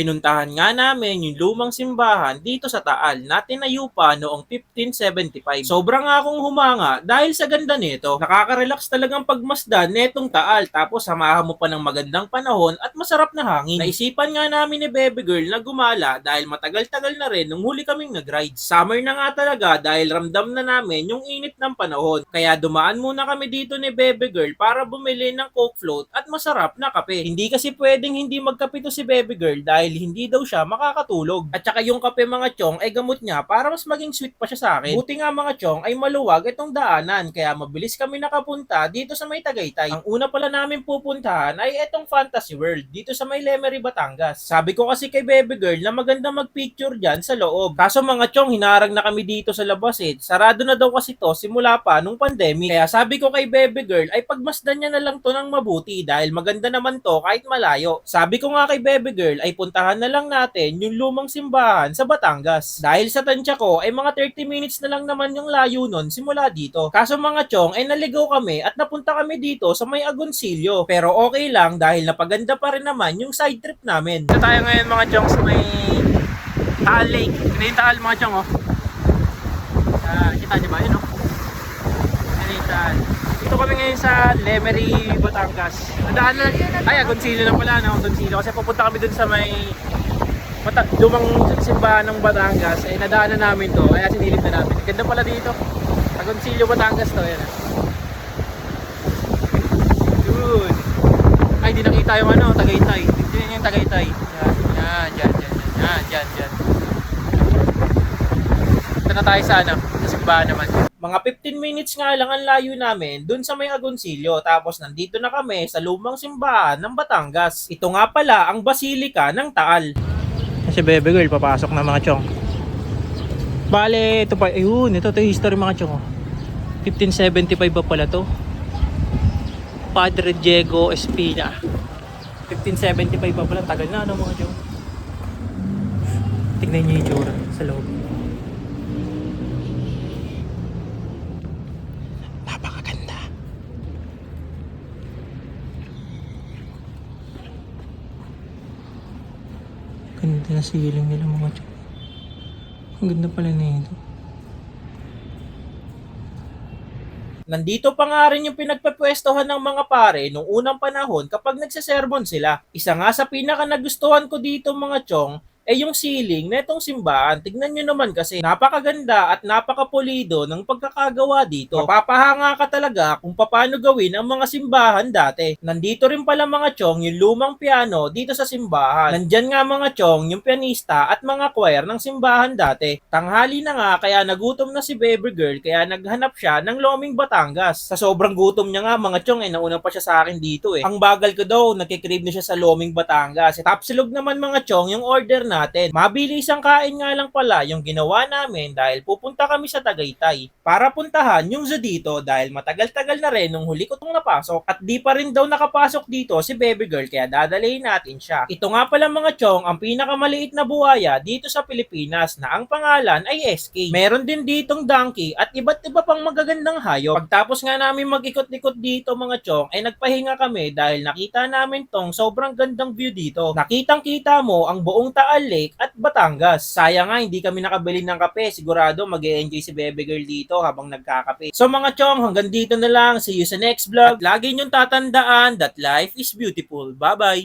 Pinuntahan nga namin yung lumang simbahan dito sa Taal na tinayo pa noong 1575. Sobra nga akong humanga dahil sa ganda nito. Nakaka-relax talagang pagmasdan netong Taal tapos samahan mo pa ng magandang panahon at masarap na hangin. Naisipan nga namin ni Baby Girl na gumala dahil matagal-tagal na rin nung huli kaming nag-ride. Summer na nga talaga dahil ramdam na namin yung init ng panahon. Kaya dumaan muna kami dito ni Baby Girl para bumili ng Coke Float at masarap na kape. Hindi kasi pwedeng hindi magkape to si Baby Girl dahil hindi daw siya makakatulog. At saka yung kape mga chong ay gamot niya para mas maging sweet pa siya sa akin. Buti nga mga chong ay maluwag itong daanan kaya mabilis kami nakapunta dito sa may Tagaytay. Ang una pala namin pupuntahan ay itong Fantasy World dito sa may Lemery, Batangas. Sabi ko kasi kay Baby Girl na maganda magpicture dyan sa loob. Kaso mga chong hinarang na kami dito sa labas eh. Sarado na daw kasi to simula pa nung pandemic. Kaya sabi ko kay Baby Girl ay pagmasdan niya na lang to ng mabuti dahil maganda naman to kahit malayo. Sabi ko nga kay Baby Girl ay puntahan na lang natin yung lumang simbahan sa Batangas. Dahil sa tansya ko ay mga 30 minutes na lang naman yung layo nun simula dito. Kaso mga chong ay naligaw kami at napunta kami dito sa may Agoncillo. Pero okay lang dahil napaganda pa rin naman yung side trip namin. Ito tayo ngayon mga chong sa may Taal Lake. Ito yung Taal mga chong oh. Ah, kita niyo ba yun oh? Ngayon sa Lemery, Batangas. Nadaan na ay Agoncillo na pala no, Agoncillo kasi pupunta kami dun sa may Mata lumang simbahan ng Batangas eh nadaanan namin to kaya sinilip na namin. Ganda pala dito. Agoncillo, Batangas to yan. ah. Yun. Ay, di nakita yung ano, Tagaytay. Yun yung Tagaytay. Yan, yan, yan, yan, yan, yan, yan. Ito na tayo sa ano, sa simbahan naman. Mga 15 minutes nga lang ang layo namin dun sa may Agoncillo. Tapos nandito na kami sa lumang simbahan ng Batangas. Ito nga pala ang Basilika ng Taal. Si Bebe Girl, papasok na mga chong. Bale, ito pa, ayun, ito, ito yung history mga chong. oh. 1575 pa pala to. Padre Diego Espina. 1575 pa pala, tagal na ano mga chong. Tignan niyo yung itsura sa loob. Ganda na ceiling nila mga chong. Ang ganda pala na ito. Nandito pa nga rin yung pinagpapwestohan ng mga pare nung unang panahon kapag nagsasermon sila. Isa nga sa pinaka nagustuhan ko dito mga chong eh yung ceiling na itong simbahan. Tignan nyo naman kasi napakaganda at napakapulido ng pagkakagawa dito. Mapapahanga ka talaga kung paano gawin ang mga simbahan dati. Nandito rin pala mga chong yung lumang piano dito sa simbahan. Nandyan nga mga chong yung pianista at mga choir ng simbahan dati. Tanghali na nga kaya nagutom na si baby girl kaya naghanap siya ng Loming Batangas. Sa sobrang gutom niya nga mga chong eh nauna pa siya sa akin dito eh. Ang bagal ko daw nagkikrib na siya sa Loming Batangas. Tapsilog naman mga chong yung order natin. Mabilis ang kain nga lang pala yung ginawa namin dahil pupunta kami sa Tagaytay para puntahan yung zoo dito dahil matagal-tagal na rin nung huli ko itong napasok at di pa rin daw nakapasok dito si baby girl kaya dadalhin natin siya. Ito nga pala mga chong ang pinakamaliit na buhaya dito sa Pilipinas na ang pangalan ay SK. Meron din ditong donkey at iba't iba pang magagandang hayop. Pagtapos nga namin mag-ikot-ikot dito mga chong ay nagpahinga kami dahil nakita namin tong sobrang gandang view dito. Nakitang kita mo ang buong Taal Lake at Batangas. Sayang nga hindi kami nakabili ng kape. Sigurado mag enjoy si Bebe Girl dito habang nagkakape. So mga chong, hanggang dito na lang. See you sa next vlog. At lagi niyong tatandaan that life is beautiful. Bye-bye!